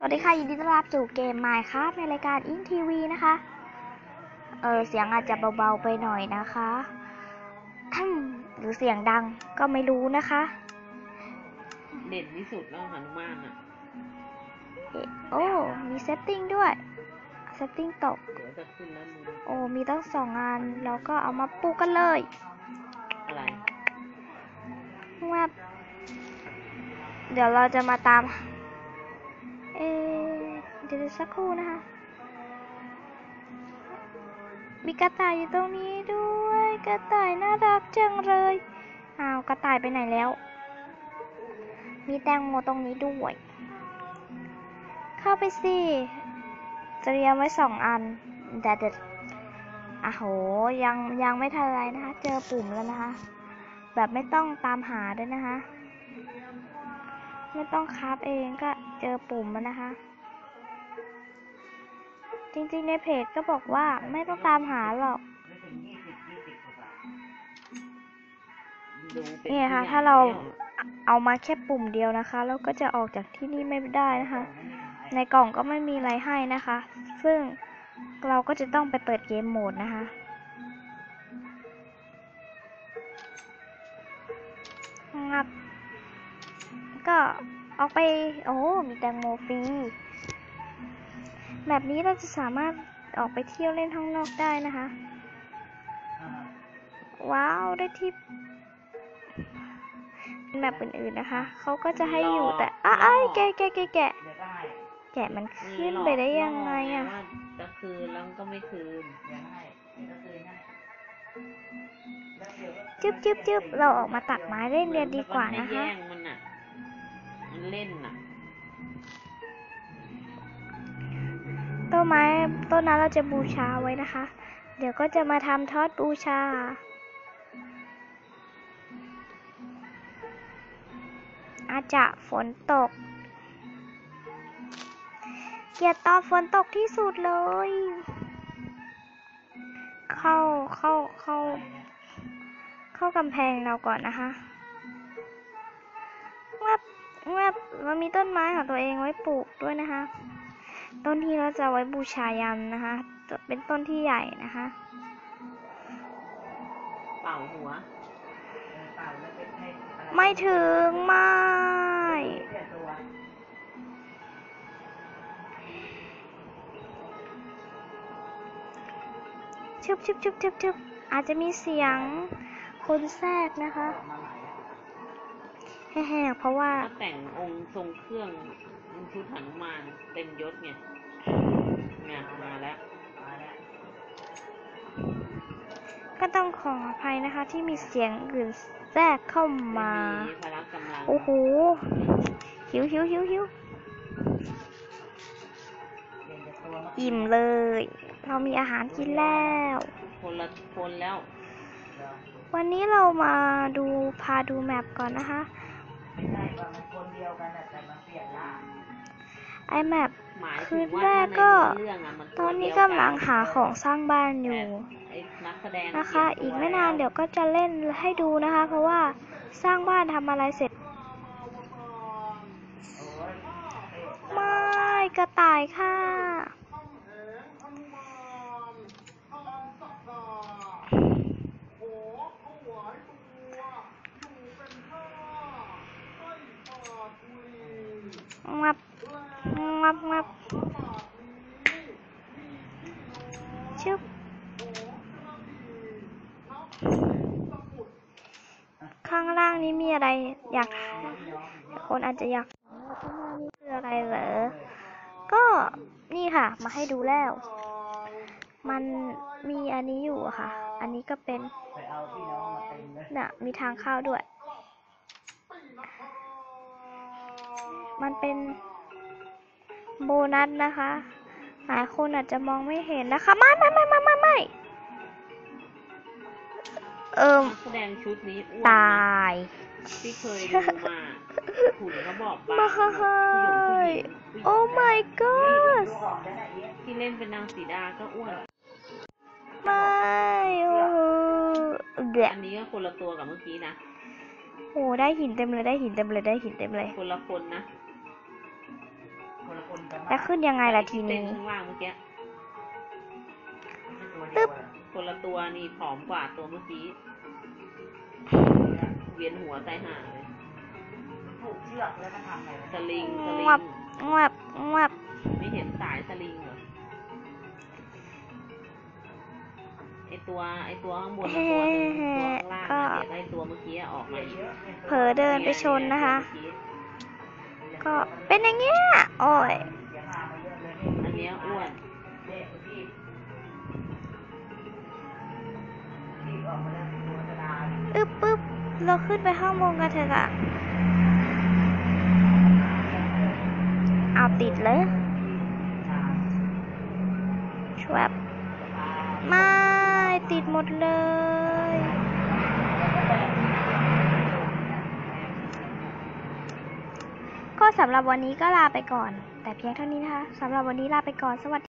สวัสดีค่ะยินดีต้อนรับสู่เกม Minecraft ในรายการอิงทีวีนะคะ เออเสียงอาจจะเบาๆไปหน่อยนะคะหรือเสียงดังก็ไม่รู้นะคะ เด่นที่สุดแล้วหนุมานอะเอ๊ะโอ้มีเซตติ้งด้วยเซตติ้งตกเดี๋ยวจะขึ้นแล้วมึงโอ้มีตั้งสองอันเราก็เอามาปลูกกันเลยอะไรแวบเดี๋ยวเราจะมาตาม เอเดี๋ยวสักครู่นะคะ มีกระต่ายอยู่ตรงนี้ด้วย กระต่ายน่ารักจังเลย อ้าว กระต่ายไปไหนแล้ว มีแตงโมตรงนี้ด้วย เข้าไปสิ เตรียมไว้สองอันแต่เด็ดอะโห ยังยังไม่ทันไรนะคะ เจอปุ่มแล้วนะคะ แบบไม่ต้องตามหาด้วยนะคะ ไม่ต้องคราฟเองก็เจอปุ่มแล้วนะคะ จริงๆในเพจก็บอกว่าไม่ต้องตามหาหรอกเป็นนี่ค่ะ ถ้าเราเอามาแค่ปุ่มเดียวนะคะ เราก็จะออกจากที่นี่ไม่ได้นะคะ ในกล่องก็ไม่มีอะไรให้นะคะ ซึ่งเราก็จะต้องไปเปิดเกมโหมดนะคะ งับ ก็ออกไป โอ้ มีแตงโมฟรีแบบนี้เราจะสามารถออกไปเที่ยวเล่นข้างนอกได้นะคะ ว้าว ได้ที่แบบอื่นๆนะคะ เขาก็จะให้อยู่แต่อ้ายแกะแกะแกะแกะแกะมันขึ้นไปได้ยังไงอะว่าจะคืนแล้วก็ไม่คืนจึ๊บจึ๊บจึ๊บเราออกมาตัดไม้เล่นเรียนดีกว่าแล้วนะให้คะ เล่นอะ ต้นไม้ต้นนั้นเราจะบูชาไว้นะคะ เดี๋ยวก็จะมาทำทอดบูชา อาจจะฝนตก เกลียดตอนฝนตกที่สุดเลย เข้าเข้าเข้า เข้ากำแพงเราก่อนนะคะแวบแวบเรามีต้นไม้ของตัวเองไว้ปลูกด้วยนะคะ ต้นที่เราจะไว้บูชายันนะคะเป็นต้นที่ใหญ่นะคะ เป่าหัว ไม่ถึงไม่ชุบชุบชุบชุบชุบอาจจะมีเสียงคนแทรกนะคะ แห่ๆเพราะว่า ถ้าแต่งองค์ทรงเครื่ององค์ชุดหนุมานเต็มยศไงเนี่ยมาแล้ว ก็ต้องขออภัยนะคะ ที่มีเสียงอื่นแทรกเข้ามา มีพละกำลังโอ้โห หิวหิวหิวหิวอิ่มเลย เรามีอาหารกินแล้ว คนละคนแล้ว วันนี้เรามาดูพาดูแมปก่อนนะคะ ไอแมปหมายคืถึนงว่าแรกถ้าในก็เรื่องอะมันตอนนี้กำลังหาของสร้างบ้านอยู่ไอ้นักแสดงนะคะเปลี่ยอีนกตัวไม่นานแล้วเดี๋ยวก็จะเล่นให้ดูนะคะ เพราะว่าสร้างบ้านทำอะไรเสร็จไม่กระต่ายค่ะ งับ งับงับชึบข้างล่างนี้มีอะไรอยากคนอาจจะอยากข้างล่างนี่คืออะไรเหรอ ก็นี่ค่ะ มาให้ดูแล้ว มันมีอันนี้อยู่ค่ะ อันนี้ก็เป็นน่ะมีทางเข้าด้วย มันเป็น โบนัสนะคะ หลายคนอาจจะมองไม่เห็นนะคะ ไม่ไม่ไม่ไม่ไม่ไม่เอิมนักแสดงชุดนี้อ้วนตนะายที่เคยดูมาหุ่นก็บอกบางมาผู้หญิงผู้หญิงผู้หญิง โอ้ my god ที่เล่นเป็นนางสีดาก็อ้วน ไม่โอ้โหเดี๋ยวอันนี้ก็คนละตัวกับเมื่อกี้นะ โอ้ได้หินเต็มเลยได้หินเต็มเลยได้หินเต็มเลย คนละคนนะ คนละคนแล้วขึ้นยังไงล่ะทีเต้นนี้ข้างล่างเมื่อกี้ตึ๊บ คนละตัวนี่ผอมกว่าตัวเมื่อกี้ เวียนหัวใจหาเลยผูกเชือกแล้วก็ทำไงสลิงสลิงับงงับงับไม่เห็นสายสลิงเหรอ ไอตัวไอตัวข้างบนน่ะตัวหนึงตัวข้างล่างน่ะเดี๋ยวไอตัวเมื่อกี้ออกมาอีกเผลอเดินไปชนนะคะก็ เป็นอย่างเงี้ย โอ้ย อันเนี้ยอ้วนเนี่ยพี่พี่ออกมาแล้วตัวจะดาอึ๊บปึ๊บเราขึ้นไปข้างบนกันเถอะอะเอาติดเลยชวบไม่ติดหมดเลย ก็ สำหรับวันนี้ก็ลาไปก่อน แต่เพียงเท่านี้นะคะสำหรับวันนี้ลาไปก่อนสวัสดี